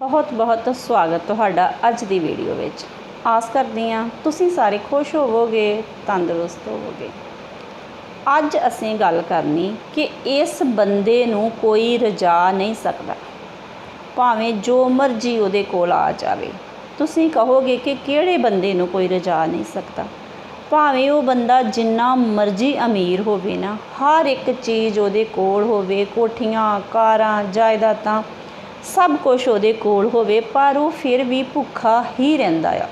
ਬਹੁਤ ਬਹੁਤ ਸਵਾਗਤ ਤੁਹਾਡਾ ਅੱਜ ਦੀ ਵੀਡੀਓ ਵਿੱਚ। ਆਸ ਕਰਦੀ ਹਾਂ ਤੁਸੀਂ ਸਾਰੇ ਖੁਸ਼ ਹੋਵੋਗੇ, ਤੰਦਰੁਸਤ ਹੋਵੋਗੇ। ਅੱਜ ਅਸੀਂ ਗੱਲ ਕਰਨੀ ਕਿ ਇਸ ਬੰਦੇ ਨੂੰ ਕੋਈ ਰਜਾ ਨਹੀਂ ਸਕਦਾ। ਭਾਵੇਂ ਜੋ ਮਰਜ਼ੀ ਉਹਦੇ ਕੋਲ ਆ ਜਾਵੇ। ਤੁਸੀਂ ਕਹੋਗੇ ਕਿ ਕਿਹੜੇ ਬੰਦੇ ਨੂੰ ਕੋਈ ਰਜਾ ਨਹੀਂ ਸਕਦਾ? ਭਾਵੇਂ ਉਹ ਬੰਦਾ ਜਿੰਨਾ ਮਰਜ਼ੀ ਅਮੀਰ ਹੋਵੇ ਨਾ, ਹਰ ਇੱਕ ਚੀਜ਼ ਉਹਦੇ ਕੋਲ ਹੋਵੇ, ਕੋਠੀਆਂ, ਕਾਰਾਂ, ਜਾਇਦਾਦਾਂ ਸਭ ਕੁਝ ਉਹਦੇ ਕੋਲ ਹੋਵੇ, ਪਰ ਉਹ ਫਿਰ ਵੀ ਭੁੱਖਾ ਹੀ ਰਹਿੰਦਾ ਆ।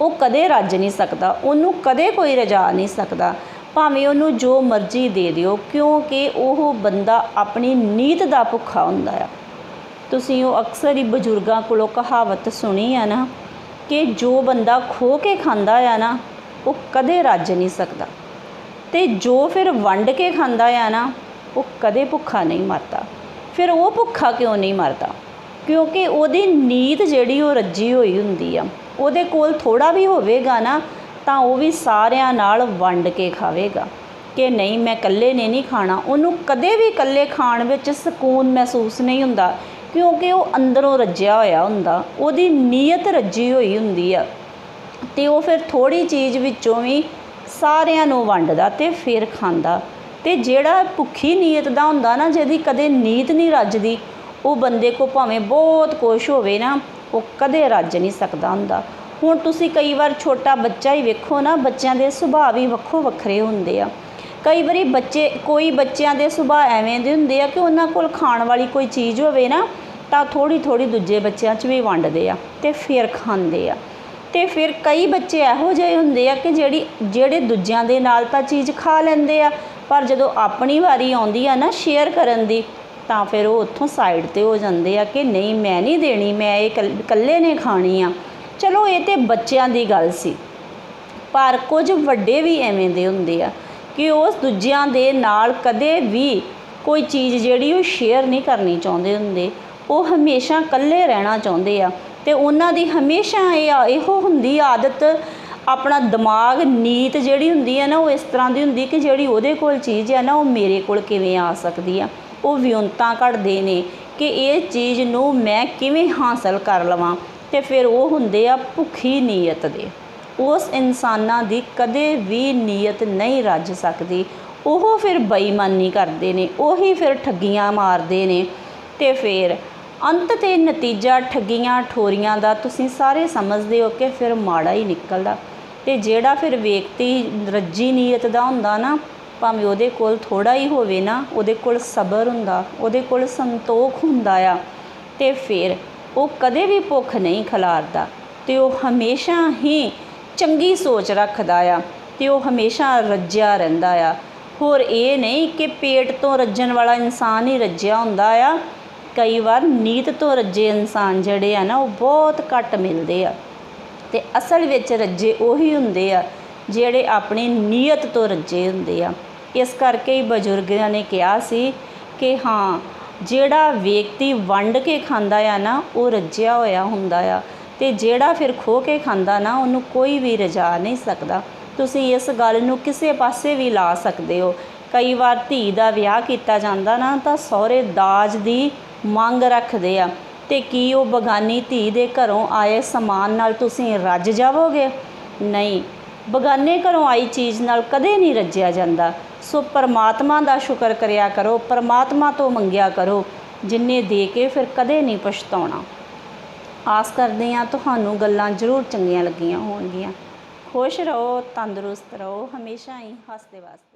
ਉਹ ਕਦੇ ਰੱਜ ਨਹੀਂ ਸਕਦਾ, ਉਹਨੂੰ ਕਦੇ ਕੋਈ ਰਜਾ ਨਹੀਂ ਸਕਦਾ। ਭਾਵੇਂ ਉਹਨੂੰ ਜੋ ਮਰਜ਼ੀ ਦੇ ਦਿਓ, ਕਿਉਂਕਿ ਉਹ ਬੰਦਾ ਆਪਣੀ ਨੀਤ ਦਾ ਭੁੱਖਾ ਹੁੰਦਾ ਆ। ਤੁਸੀਂ ਉਹ ਅਕਸਰ ਹੀ ਬਜ਼ੁਰਗਾਂ ਕੋਲੋਂ ਕਹਾਵਤ ਸੁਣੀ ਆ ਨਾ, ਕਿ ਜੋ ਬੰਦਾ ਖੋ ਕੇ ਖਾਂਦਾ ਆ ਨਾ, ਉਹ ਕਦੇ ਰੱਜ ਨਹੀਂ ਸਕਦਾ। ਤੇ ਜੋ ਫਿਰ ਵੰਡ ਕੇ ਖਾਂਦਾ ਆ ਨਾ, ਉਹ ਕਦੇ ਭੁੱਖਾ ਨਹੀਂ ਮਰਦਾ। ਫਿਰ ਉਹ ਭੁੱਖਾ ਕਿਉਂ ਨਹੀਂ ਮਰਦਾ? ਕਿਉਂਕਿ ਉਹਦੀ ਨੀਤ ਜਿਹੜੀ ਉਹ ਰੱਜੀ ਹੋਈ ਹੁੰਦੀ ਆ, ਉਹਦੇ ਕੋਲ ਥੋੜਾ ਵੀ ਹੋਵੇਗਾ ਨਾ, ਤਾਂ ਉਹ ਵੀ ਸਾਰਿਆਂ ਨਾਲ ਵੰਡ ਕੇ ਖਾਵੇਗਾ। ਕਿ ਨਹੀਂ, ਮੈਂ ਇਕੱਲੇ ਨੇ ਨਹੀਂ ਖਾਣਾ। ਉਹਨੂੰ ਕਦੇ ਵੀ ਇਕੱਲੇ ਖਾਣ ਵਿੱਚ ਸਕੂਨ ਮਹਿਸੂਸ ਨਹੀਂ ਹੁੰਦਾ, ਕਿਉਂਕਿ ਉਹ ਅੰਦਰੋਂ ਰੱਜਿਆ ਹੋਇਆ ਹੁੰਦਾ, ਉਹਦੀ ਨੀਅਤ ਰੱਜੀ ਹੋਈ ਹੁੰਦੀ ਆ। ਤੇ ਉਹ ਫਿਰ ਥੋੜੀ ਚੀਜ਼ ਵਿੱਚੋਂ ਵੀ ਸਾਰਿਆਂ ਨੂੰ ਵੰਡਦਾ ਤੇ ਫਿਰ ਖਾਂਦਾ। ਤੇ ਜਿਹੜਾ ਭੁੱਖੀ ਨੀਅਤ ਦਾ ਹੁੰਦਾ ਨਾ, ਜਿਹਦੀ ਕਦੇ ਨੀਤ ਨਹੀਂ ਰੱਜਦੀ, ਉਹ ਬੰਦੇ ਕੋ ਭਾਵੇਂ ਬਹੁਤ ਕੁਛ ਹੋਵੇ ਨਾ, ਉਹ ਕਦੇ ਰੱਜ ਨਹੀਂ ਸਕਦਾ ਹੁੰਦਾ। ਹੁਣ ਤੁਸੀਂ ਕਈ ਵਾਰ ਛੋਟਾ ਬੱਚਾ ਹੀ ਵੇਖੋ ਨਾ, ਬੱਚਿਆਂ ਦੇ ਸੁਭਾਅ ਵੀ ਵੱਖੋ ਵੱਖਰੇ ਹੁੰਦੇ ਆ। ਕਈ ਵਾਰੀ ਬੱਚੇ, ਕੋਈ ਬੱਚਿਆਂ ਦੇ ਸੁਭਾਅ ਐਵੇਂ ਦੇ ਹੁੰਦੇ ਆ ਕਿ ਉਹਨਾਂ ਕੋਲ ਖਾਣ ਵਾਲੀ ਕੋਈ ਚੀਜ਼ ਹੋਵੇ ਨਾ, ਤਾਂ ਥੋੜੀ ਥੋੜੀ ਦੂਜੇ ਬੱਚਿਆਂ 'ਚ ਵੀ ਵੰਡਦੇ ਆ ਤੇ ਫਿਰ ਖਾਂਦੇ ਆ। ਤੇ ਫਿਰ ਕਈ ਬੱਚੇ ਇਹੋ ਜਿਹੇ ਹੁੰਦੇ ਆ ਕਿ ਜਿਹੜੀ, ਜਿਹੜੇ ਦੂਜਿਆਂ ਦੇ ਨਾਲ ਤਾਂ ਚੀਜ਼ ਖਾ ਲੈਂਦੇ ਆ ਪਰ ਜਦੋਂ ਆਪਣੀ ਵਾਰੀ ਆਉਂਦੀ ਆ ਨਾ ਸ਼ੇਅਰ ਕਰਨ ਦੀ, ਤਾਂ ਫਿਰ ਉਹ ਉੱਥੋਂ ਸਾਈਡ ਤੇ ਹੋ ਜਾਂਦੇ ਆ ਕਿ ਨਹੀਂ, ਮੈਂ ਨਹੀਂ ਦੇਣੀ, ਮੈਂ ਇਹ ਕੱਲ- ਇਕੱਲੇ ਨੇ ਖਾਣੀ ਆ। ਚਲੋ ਇਹ ਤੇ ਬੱਚਿਆਂ ਦੀ ਗੱਲ ਸੀ, ਪਰ ਕੁਝ ਵੱਡੇ ਵੀ ਐਵੇਂ ਦੇ ਹੁੰਦੇ ਆ ਕਿ ਉਸ ਦੂਜਿਆਂ ਦੇ ਨਾਲ ਕਦੇ ਵੀ ਕੋਈ ਚੀਜ਼ ਜਿਹੜੀ ਉਹ ਸ਼ੇਅਰ ਨਹੀਂ ਕਰਨੀ ਚਾਹੁੰਦੇ ਹੁੰਦੇ। ਉਹ ਹਮੇਸ਼ਾ ਇਕੱਲੇ ਰਹਿਣਾ ਚਾਹੁੰਦੇ ਆ ਤੇ ਉਹਨਾਂ ਦੀ ਹਮੇਸ਼ਾ ਇਹ ਇਹੋ ਹੁੰਦੀ ਆਦਤ ਆਪਣਾ ਦਿਮਾਗ, ਨੀਤ ਜਿਹੜੀ ਹੁੰਦੀ ਹੈ ਨਾ, ਉਹ ਇਸ ਤਰ੍ਹਾਂ ਦੀ ਹੁੰਦੀ ਕਿ ਜਿਹੜੀ ਉਹਦੇ ਕੋਲ ਚੀਜ਼ ਹੈ ਨਾ, ਉਹ ਮੇਰੇ ਕੋਲ ਕਿਵੇਂ ਆ ਸਕਦੀ ਆ? ਉਹ ਵਿਉਂਤਾਂ ਘੜਦੇ ਨੇ ਕਿ ਇਹ ਚੀਜ਼ ਨੂੰ ਮੈਂ ਕਿਵੇਂ ਹਾਸਲ ਕਰ ਲਵਾਂ? ਤੇ ਫਿਰ ਉਹ ਹੁੰਦੇ ਆ ਭੁੱਖੀ ਨੀਅਤ ਦੇ। ਉਸ ਇਨਸਾਨਾਂ ਦੀ ਕਦੇ ਵੀ ਨੀਅਤ ਨਹੀਂ ਰੱਜ ਸਕਦੀ। ਉਹ ਫਿਰ ਬੇਈਮਾਨੀ ਕਰਦੇ ਨੇ, ਉਹੀ ਫਿਰ ਠੱਗੀਆਂ ਮਾਰਦੇ ਨੇ। ਤੇ ਫਿਰ ਅੰਤ ਤੇ ਨਤੀਜਾ ਠੱਗੀਆਂ, ਠੋਰੀਆਂ ਦਾ ਤੁਸੀਂ ਸਾਰੇ ਸਮਝਦੇ ਹੋ ਕਿ ਫਿਰ ਮਾੜਾ ਹੀ ਨਿਕਲਦਾ। ਤੇ ਜਿਹੜਾ ਫਿਰ ਵਿਅਕਤੀ ਰੱਜੀ ਨੀਅਤ ਦਾ ਹੁੰਦਾ ਨਾ, ਭਾਵੇਂ ਉਹਦੇ ਕੋਲ ਥੋੜਾ ਹੀ ਹੋਵੇ ਨਾ, ਉਹਦੇ ਕੋਲ ਸਬਰ ਹੁੰਦਾ, ਉਹਦੇ ਕੋਲ ਸੰਤੋਖ ਹੁੰਦਾ ਆ, ਤੇ ਫਿਰ ਉਹ ਕਦੇ ਵੀ ਭੁੱਖ ਨਹੀਂ ਖਿਲਾਰਦਾ। ਤੇ ਉਹ ਹਮੇਸ਼ਾ ਹੀ ਚੰਗੀ ਸੋਚ ਰੱਖਦਾ ਆ, ਤੇ ਉਹ ਹਮੇਸ਼ਾ ਰੱਜਿਆ ਰਹਿੰਦਾ ਆ। ਹੋਰ ਇਹ ਨਹੀਂ ਕਿ ਪੇਟ ਤੋਂ ਰੱਜਣ ਵਾਲਾ ਇਨਸਾਨ ਹੀ ਰੱਜਿਆ ਹੁੰਦਾ ਆ। ਕਈ ਵਾਰ ਨੀਤ ਤੋਂ ਰੱਜੇ ਇਨਸਾਨ ਜਿਹੜੇ ਆ ਨਾ, ਉਹ ਬਹੁਤ ਘੱਟ ਮਿਲਦੇ ਆ। ਤੇ ਅਸਲ ਵਿੱਚ ਰੱਜੇ ਉਹੀ ਹੁੰਦੇ ਆ, ਜਿਹੜੇ ਆਪਣੀ ਨੀਅਤ ਤੋਂ ਰੱਜੇ ਹੁੰਦੇ ਆ। ਇਸ ਕਰਕੇ ਹੀ ਬਜ਼ੁਰਗਾਂ ਨੇ ਕਿਹਾ ਸੀ ਕਿ ਹਾਂ, ਜਿਹੜਾ ਵਿਅਕਤੀ ਵੰਡ ਕੇ ਖਾਂਦਾ ਆ ਨਾ, ਉਹ ਰੱਜਿਆ ਹੋਇਆ ਹੁੰਦਾ ਆ ਤੇ ਜਿਹੜਾ ਫਿਰ ਖੋ ਕੇ ਖਾਂਦਾ ਨਾ, ਉਹਨੂੰ ਕੋਈ ਵੀ ਰਜਾ ਨਹੀਂ ਸਕਦਾ। ਤੁਸੀਂ ਇਸ ਗੱਲ ਨੂੰ ਕਿਸੇ ਪਾਸੇ ਵੀ ਲਾ ਸਕਦੇ ਹੋ। ਕਈ ਵਾਰ ਧੀ ਦਾ ਵਿਆਹ ਕੀਤਾ ਜਾਂਦਾ ਨਾ, ਤਾਂ ਸਹੁਰੇ ਦਾਜ ਦੀ ਮੰਗ ਰੱਖਦੇ ਆ। ਤੇ ਕੀ ਉਹ ਬਗਾਨੀ ਧੀ ਦੇ ਘਰੋਂ ਆਏ ਸਮਾਨ ਨਾਲ ਤੁਸੀਂ ਰੱਜ ਜਾਵੋਗੇ? ਨਹੀਂ, ਬਗਾਨੇ ਘਰੋਂ ਆਈ ਚੀਜ਼ ਨਾਲ ਕਦੇ ਨਹੀਂ ਰੱਜਿਆ ਜਾਂਦਾ। ਸੋ ਪਰਮਾਤਮਾ ਦਾ ਸ਼ੁਕਰ ਕਰਿਆ ਕਰੋ, ਪਰਮਾਤਮਾ ਤੋਂ ਮੰਗਿਆ ਕਰੋ, ਜਿੰਨੇ ਦੇ ਕੇ ਫਿਰ ਕਦੇ ਨਹੀਂ ਪਛਤਾਉਣਾ। ਆਸ ਕਰਦੇ ਹਾਂ ਤੁਹਾਨੂੰ ਗੱਲਾਂ ਜ਼ਰੂਰ ਚੰਗੀਆਂ ਲੱਗੀਆਂ ਹੋਣਗੀਆਂ। ਖੁਸ਼ ਰਹੋ, ਤੰਦਰੁਸਤ ਰਹੋ, ਹਮੇਸ਼ਾ ਹੀ ਹੱਸਦੇ ਵਾਸਤੇ।